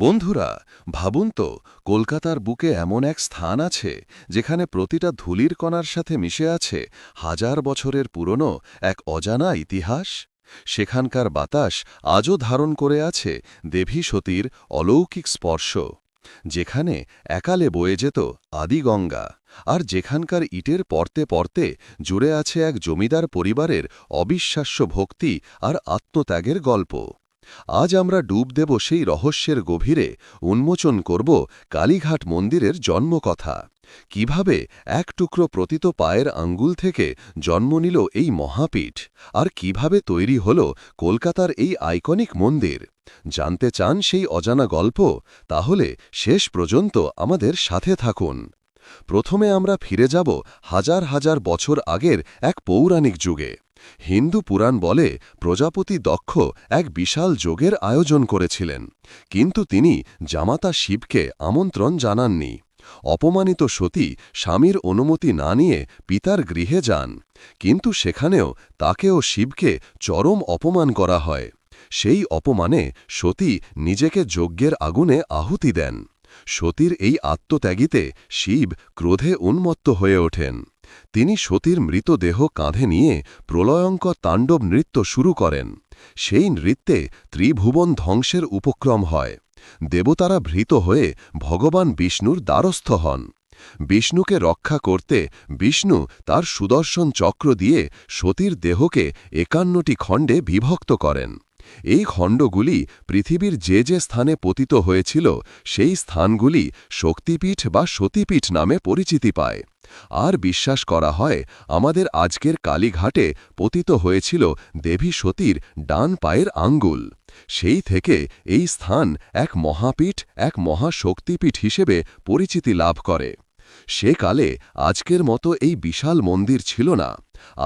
বন্ধুরা, ভাবুন তো, কলকাতার বুকে এমন এক স্থান আছে, যেখানে প্রতিটা ধুলির কণার সাথে মিশে আছে হাজার বছরের পুরনো এক অজানা ইতিহাস। সেখানকার বাতাস আজও ধারণ করে আছে দেবী সতীর অলৌকিক স্পর্শ, যেখানে একালে বয়ে যেত আদিগঙ্গা আর যেখানকার ইটের পরতে পরতে জুড়ে আছে এক জমিদার পরিবারের অবিশ্বাস্য ভক্তি আর আত্মত্যাগের গল্প। আজ আমরা ডুব দেব সেই রহস্যের গভীরে, উন্মোচন করব কালীঘাট মন্দিরের জন্মকথা। কীভাবে এক টুকরো প্রতীত পায়ের আঙ্গুল থেকে জন্ম নিল এই মহাপীঠ? আর কীভাবে তৈরি হল কলকাতার এই আইকনিক মন্দির? জানতে চান সেই অজানা গল্প? তাহলে শেষ পর্যন্ত আমাদের সাথে থাকুন। প্রথমে আমরা ফিরে যাব হাজার হাজার বছর আগের এক পৌরাণিক যুগে। হিন্দু পুরাণ বলে প্রজাপতি দক্ষ এক বিশাল যোগের আয়োজন করেছিলেন। কিন্তু তিনি জামাতা শিবকে আমন্ত্রণ জানাননি। অপমানিত সতী স্বামীর অনুমতি না নিয়ে পিতার গৃহে যান। কিন্তু সেখানেও তাকেও শিবকে চরম অপমান করা হয়। সেই অপমানে সতী নিজেকে যজ্ঞের আগুনে আহুতি দেন। সতীর এই আত্মত্যাগীতে শিব ক্রোধে উন্মত্ত হয়ে ওঠেন। তিনি সতীর মৃতদেহ কাঁধে নিয়ে প্রলয়ঙ্কর তাণ্ডব নৃত্য শুরু করেন। সেই নৃত্যে ত্রিভুবন ধ্বংসের উপক্রম হয়। দেবতারা ভৃত হয়ে ভগবান বিষ্ণুর দ্বারস্থ হন। বিষ্ণুকে রক্ষা করতে বিষ্ণু তার সুদর্শন চক্র দিয়ে সতীর দেহকে একান্নটি খণ্ডে বিভক্ত করেন। এই খণ্ডগুলি পৃথিবীর যে যে স্থানে পতিত হয়েছিল, সেই স্থানগুলি শক্তিপীঠ বা সতীপীঠ নামে পরিচিতি পায়। আর বিশ্বাস করা হয়, আমাদের আজকের কালীঘাটে পতিত হয়েছিল দেবী সতীর ডান পায়ের আঙ্গুল। সেই থেকে এই স্থান এক মহাপীঠ, এক মহাশক্তিপীঠ হিসেবে পরিচিতি লাভ করে। সেকালে আজকের মতো এই বিশাল মন্দির ছিল না।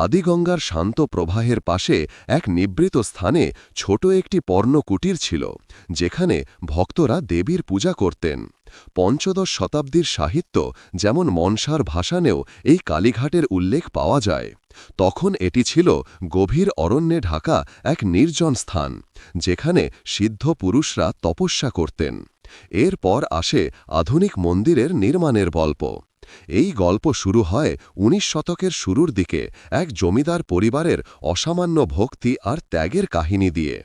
আদিগঙ্গার শান্ত প্রবাহের পাশে এক নিবৃত স্থানে ছোট একটি পর্ণকুটির ছিল, যেখানে ভক্তরা দেবীর পূজা করতেন। পঞ্চদশ শতাব্দীর সাহিত্য যেমন মনসার ভাষানেও এই কালীঘাটের উল্লেখ পাওয়া যায়। তখন এটি ছিল গভীর অরণ্যে ঢাকা এক নির্জন স্থান, যেখানে সিদ্ধ পুরুষরা তপস্যা করতেন। এরপর আসে আধুনিক মন্দিরের নির্মাণের গল্প। এই গল্প শুরু হয় উনিশ শতকের শুরুর দিকে এক জমিদার পরিবারের অসামান্য ভক্তি আর ত্যাগের কাহিনী দিয়ে।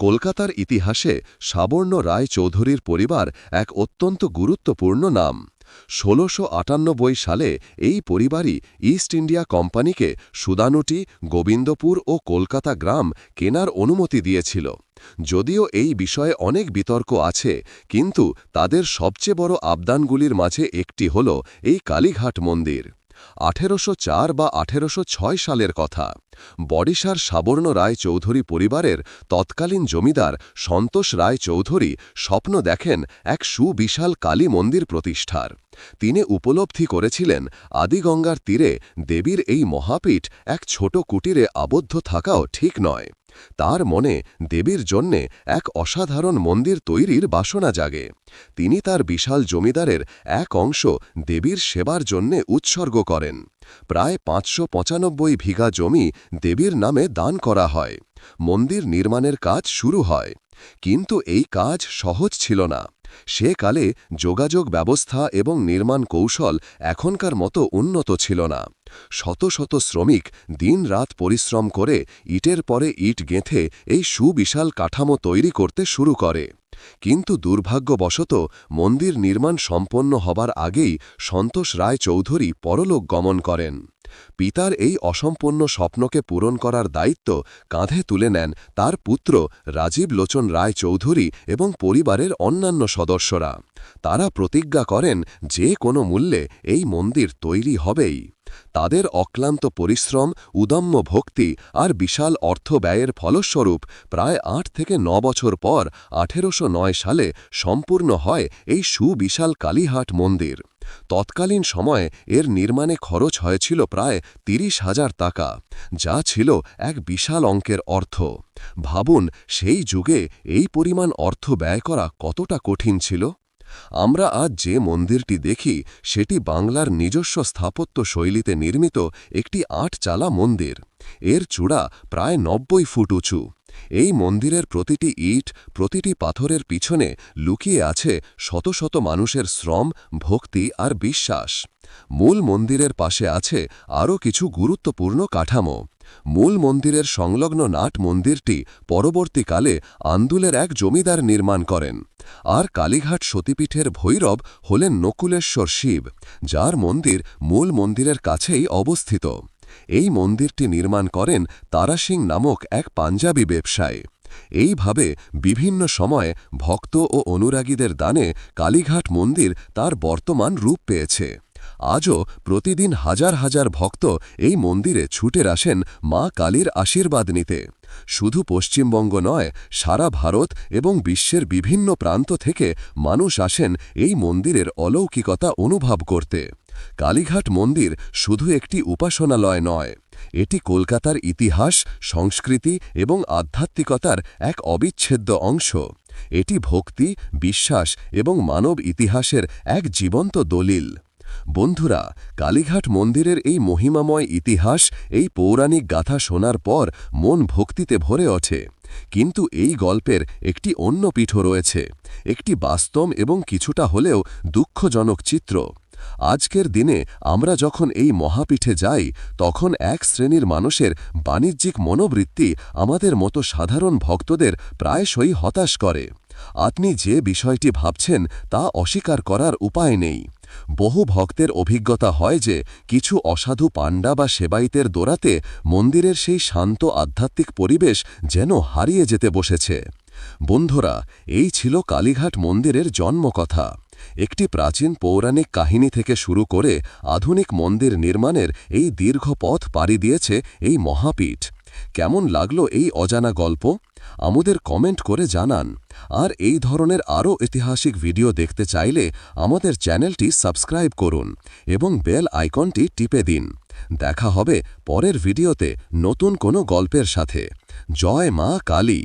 কলকাতার ইতিহাসে সাবর্ণ রায় চৌধুরীর পরিবার এক অত্যন্ত গুরুত্বপূর্ণ নাম। ষোলোশো সালে এই পরিবারই ইস্ট ইন্ডিয়া কোম্পানিকে সুদানুটি, গোবিন্দপুর ও কলকাতা গ্রাম কেনার অনুমতি দিয়েছিল। যদিও এই বিষয়ে অনেক বিতর্ক আছে, কিন্তু তাদের সবচেয়ে বড় আবদানগুলির মাঝে একটি হল এই কালীঘাট মন্দির। আঠেরোশ চার বা আঠেরোশ ছয় সালের কথা। বডিশার সাবর্ণ রায় চৌধুরী পরিবারের তৎকালীন জমিদার সন্তোষ রায় চৌধুরী স্বপ্ন দেখেন এক সুবিশাল কালী মন্দির প্রতিষ্ঠার। তিনি উপলব্ধি করেছিলেন আদিগঙ্গার তীরে দেবীর এই মহাপীঠ এক ছোট কুটিরে আবদ্ধ থাকাও ঠিক নয়। তার মনে দেবীর জন্যে এক অসাধারণ মন্দির তৈরির বাসনা জাগে। তিনি তার বিশাল জমিদারের এক অংশ দেবীর সেবার জন্যে উৎসর্গ করেন। প্রায় পাঁচশো পঁচানব্বই ভিঘা জমি দেবীর নামে দান করা হয়। মন্দির নির্মাণের কাজ শুরু হয়। কিন্তু এই কাজ সহজ ছিল না। সে কালে যোগাযোগ ব্যবস্থা এবং নির্মাণ কৌশল এখনকার মতো উন্নত ছিল না। শত শত শ্রমিক দিন রাত পরিশ্রম করে, ইটের পরে ইট গেঁথে এই সুবিশাল কাঠামো তৈরি করতে শুরু করে। কিন্তু দুর্ভাগ্যবশত মন্দির নির্মাণ সম্পন্ন হবার আগেই সন্তোষ রায় চৌধুরী পরলোক গমন করেন। পিতার এই অসম্পন্ন স্বপ্নকে পূরণ করার দায়িত্ব কাঁধে তুলে নেন তার পুত্র রাজীব লোচন রায় চৌধুরী এবং পরিবারের অন্যান্য সদস্যরা। তারা প্রতিজ্ঞা করেন যে কোনো মূল্যে এই মন্দির তৈরি হবেই। তাদের অক্লান্ত পরিশ্রম, উদম্য ভক্তি আর বিশাল অর্থ ব্যয়ের ফলস্বরূপ প্রায় আট থেকে ন বছর পর আঠেরোশো সালে সম্পূর্ণ হয় এই সুবিশাল কালীহাট মন্দির। তৎকালীন সময়ে এর নির্মাণে খরচ হয়েছিল প্রায় তিরিশ হাজার টাকা, যা ছিল এক বিশাল অঙ্কের অর্থ। ভাবুন, সেই যুগে এই পরিমাণ অর্থ ব্যয় করা কতটা কঠিন ছিল? আমরা আজ যে মন্দিরটি দেখি, সেটি বাংলার নিজস্ব স্থাপত্য শৈলীতে নির্মিত একটি আটচালা মন্দির। এর চূড়া প্রায় নব্বই ফুট উঁচু। এই মন্দিরের প্রতিটি ইট, প্রতিটি পাথরের পিছনে লুকিয়ে আছে শত শত মানুষের শ্রম, ভক্তি আর বিশ্বাস। মূল মন্দিরের পাশে আছে আরও কিছু গুরুত্বপূর্ণ কাঠামো। মূল মন্দিরের সংলগ্ন নাট মন্দিরটি পরবর্তীকালে আন্দুলের এক জমিদার নির্মাণ করেন। আর কালীঘাট সতীপীঠের ভৈরব হলেন নকুলেশ্বর শিব, যার মন্দির মূল মন্দিরের কাছেই অবস্থিত। এই মন্দিরটি নির্মাণ করেন তারা সিং নামক এক পাঞ্জাবি ব্যবসায়ী। এইভাবে বিভিন্ন সময়ে ভক্ত ও অনুরাগীদের দানে কালীঘাট মন্দির তার বর্তমান রূপ পেয়েছে। আজও প্রতিদিন হাজার হাজার ভক্ত এই মন্দিরে ছুটে আসেন মা কালীর আশীর্বাদ নিতে। শুধু পশ্চিমবঙ্গ নয়, সারা ভারত এবং বিশ্বের বিভিন্ন প্রান্ত থেকে মানুষ আসেন এই মন্দিরের অলৌকিকতা অনুভব করতে। কালীঘাট মন্দির শুধু একটি উপাসনালয় নয়, এটি কলকাতার ইতিহাস, সংস্কৃতি এবং আধ্যাত্মিকতার এক অবিচ্ছেদ্য অংশ। এটি ভক্তি, বিশ্বাস এবং মানব ইতিহাসের এক জীবন্ত দলিল। বন্ধুরা, কালীঘাট মন্দিরের এই মহিমাময় ইতিহাস, এই পৌরাণিক গাথা শোনার পর মন ভক্তিতে ভরে ওঠে। কিন্তু এই গল্পের একটি অন্য পিঠও রয়েছে। একটি বাস্তব এবং কিছুটা হলেও দুঃখজনক চিত্র। আজকের দিনে আমরা যখন এই মহাপীঠে যাই, তখন এক শ্রেণির মানুষের বাণিজ্যিক মনোবৃত্তি আমাদের মতো সাধারণ ভক্তদের প্রায়শই হতাশ করে। আপনি যে বিষয়টি ভাবছেন তা অস্বীকার করার উপায় নেই। বহু ভক্তের অভিজ্ঞতা হয় যে কিছু অসাধু পাণ্ডা বা সেবাইতের দোরাতে মন্দিরের সেই শান্ত আধ্যাত্মিক পরিবেশ যেন হারিয়ে যেতে বসেছে। বন্ধুরা, এই ছিল কালীঘাট মন্দিরের জন্মকথা। একটি প্রাচীন পৌরাণিক কাহিনী থেকে শুরু করে আধুনিক মন্দির নির্মাণের এই দীর্ঘ পথ পাড়ি দিয়েছে এই মহাপীঠ। কেমন লাগল এই অজানা গল্প? আমাদের কমেন্ট করে জানান। আর এই ধরনের আরও ঐতিহাসিক ভিডিও দেখতে চাইলে আমাদের চ্যানেলটি সাবস্ক্রাইব করুন এবং বেল আইকনটি টিপে দিন। দেখা হবে পরের ভিডিওতে নতুন কোনো গল্পের সাথে। জয় মা কালী।